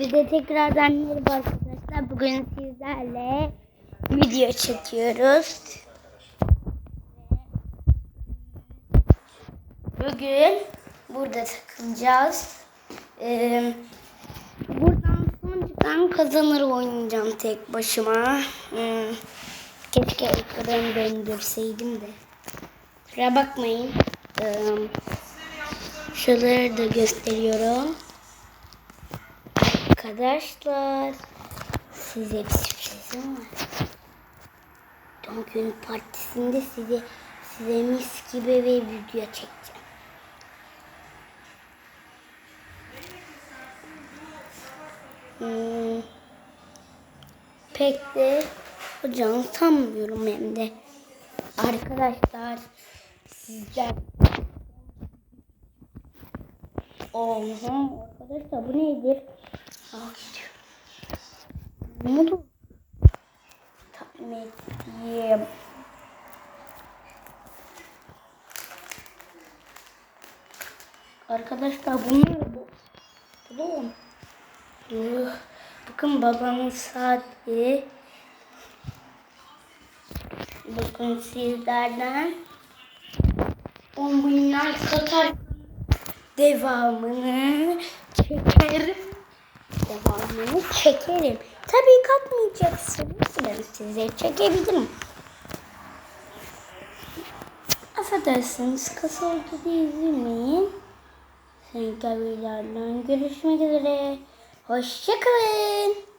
Hepinize tekrardan merhaba arkadaşlar. Bugün sizlerle video çekiyoruz. Bugün burada takılacağız. Ee, buradan son kazanır oynayacağım tek başıma. Hmm, keşke ekranı döndürseydim de. Kusura bakmayın. Ee, şuraları da gösteriyorum. Arkadaşlar size bir sürprizim var. Doğum günü partisinde size size mis gibi bir video çekeceğim. Hmm, pek de hocam sanmıyorum hem de. Arkadaşlar sizden Oha arkadaşlar bu nedir? Ne oldu? Tahmin. Arkadaşlar bunlar bu. Bu Uh, Bakın babamın saati. Bakın sizlerden 10 binler satar devamını çekerim. Devamını çekerim. Tabii katmayacaksınız. Ben size çekebilirim. Affedersiniz kısa oldu diye üzülmeyin. Videolardan görüşmek üzere. Hoşçakalın.